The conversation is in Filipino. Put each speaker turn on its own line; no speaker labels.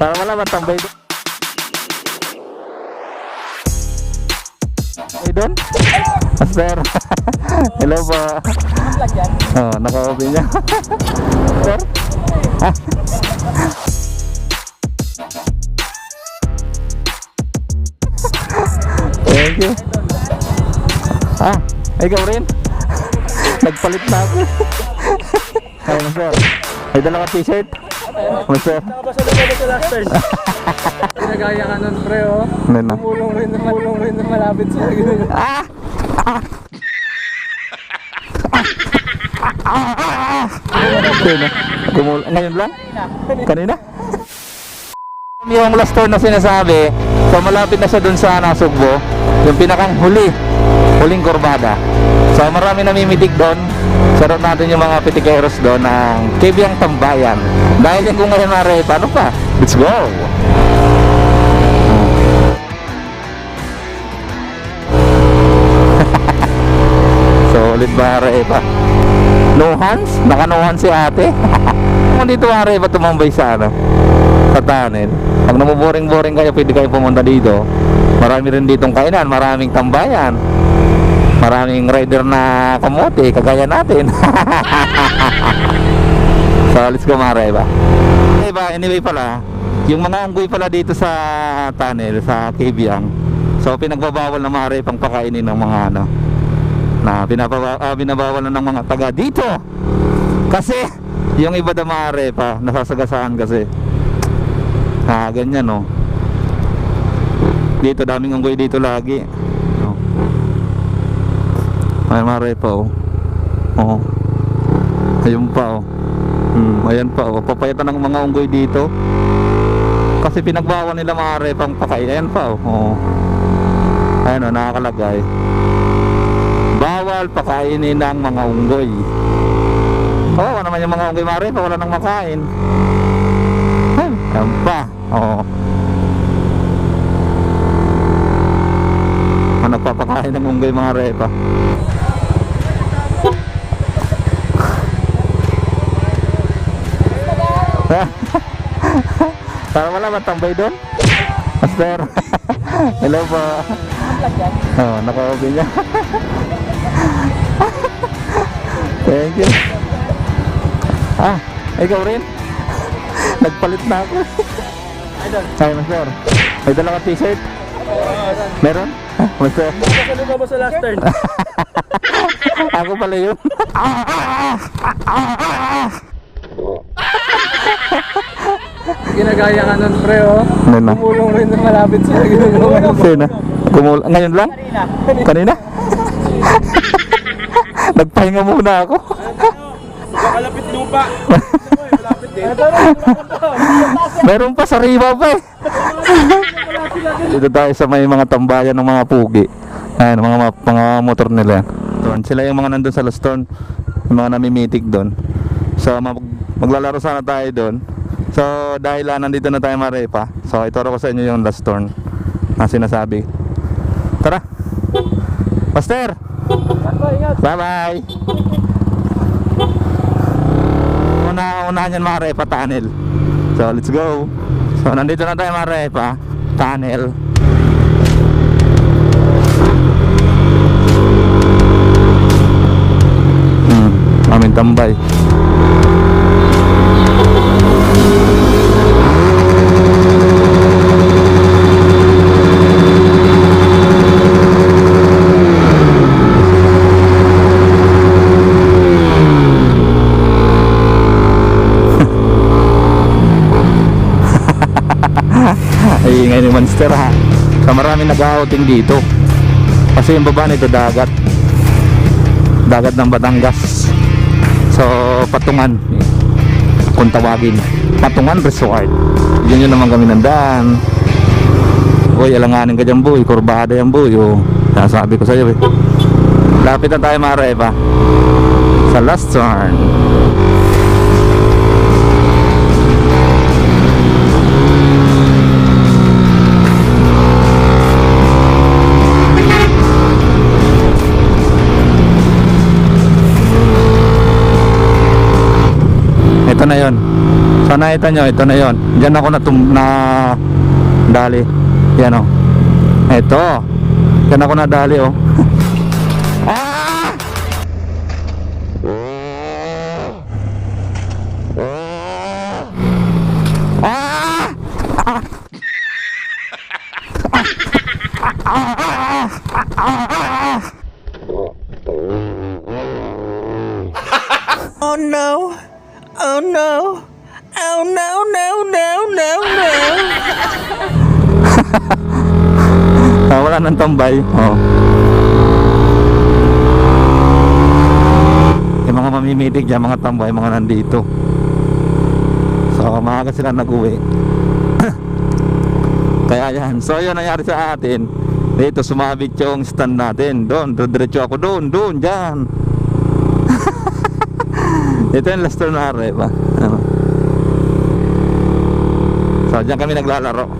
Para wala matambay doon. Ay doon? Master. Hello po. Oh, naka-open niya. Sir? Thank you. Ah, ikaw rin? Nagpalit na ako. Ay, master. May dala ka t-shirt? Master.
Nakabasa na sa last turn? Pinagaya ka nun, pre, oh.
Ano na?
Pulong rin, pulong rin na malapit sa ganun.
Ah! Sino? Gumul ngayon lang? Kanina? Yung last tour na sinasabi, so malapit na siya dun sa Nasugbo, yung pinakang huli, huling kurbada. So marami namimitig doon. Sarap natin yung mga pitikeros doon ng Kibyang Tambayan. Dahil kung ngayon mare, paano pa? Let's go! Solid ba Are pa? No hands? Naka no hands si ate? Kung dito Are pa tumambay sa ano? Sa tunnel. Pag namuboring-boring kayo, pwede kayo pumunta dito. Marami rin ditong kainan, maraming tambayan. Maraming rider na kamote, kagaya natin. so, let's go Mare ba? Diba, anyway pala, yung mga unggoy pala dito sa tunnel, sa Kibyang. So, pinagbabawal na Mare pang pakainin ng mga ano, na pinapaba, ah, binabawal na ng mga taga dito kasi yung iba damare pa nasasagasaan kasi ah ganyan no dito daming unggoy dito lagi no. ay mare pa oh oh ayun pa oh hmm, ayan pa oh papayatan ng mga unggoy dito kasi pinagbawal nila mare pang pakain ayan pa oh, oh. ayun oh nakakalagay bawal pakainin ng mga unggoy. Oo, naman yung mga unggoy mare, pa wala nang makain. Ay, yan pa. Oo. Ano papakain ng unggoy mga repa? Para wala matambay doon? Master. Hello po. Oh, naka-open niya. Thank you. Ah, ikaw rin? Nagpalit na ako. Ay, master. May dala ka t-shirt? Meron? Ah, Master.
Nakabasa na ba sa last turn?
Ako pala yun.
Ginagaya ka nun, pre, oh.
Ano na?
Pulong rin na malapit sa ganun.
Sino? Gumul ngayon lang? Kanina? Nagpahinga muna ako.
Kalapit lupa. Malapit din.
Meron pa sa riba pa eh. Dito tayo sa may mga tambayan ng mga pugi. Ayan, mga, mga, mga motor nila. Doon, sila yung mga nandun sa Luston. Yung mga namimitig doon. So mag, maglalaro sana tayo doon. So dahil ah, nandito na tayo marepa. So ituro ko sa inyo yung last turn na sinasabi. Tara. Master. Bye bye. Una unahan yan marepa tunnel. So let's go. So nandito na tayo marepa tunnel. Hmm, aming tambay. Ha. So marami nag-outing dito. Kasi yung baba nito dagat. Dagat ng Batangas. So, patungan. Kung tawagin. Patungan Resort. Yun yun naman kami nandaan. Uy, alanganin ka dyan boy. Kurbada yan boy. Oh. Sasabi ko sa'yo eh. Lapit na tayo mare pa. Sa last turn. Na yon. So nakita nyo, ito na yon. Diyan ako na, tum- na dali. Yan o. Ito. Diyan ako na dali o. ah! Ah!
Oh no! Oh no! Oh no, no, no, no, no!
Ah, wala nang tambay. Oh. Yung mga mamimitig dyan, mga tambay, mga nandito. So, maaga sila nag-uwi. Kaya yan. So, yun nangyari sa atin. Dito, sumabit yung stand natin. Doon, diretso ako doon, doon, dyan. Ito yung Lester na ba? Ano? So, dyan kami naglalaro.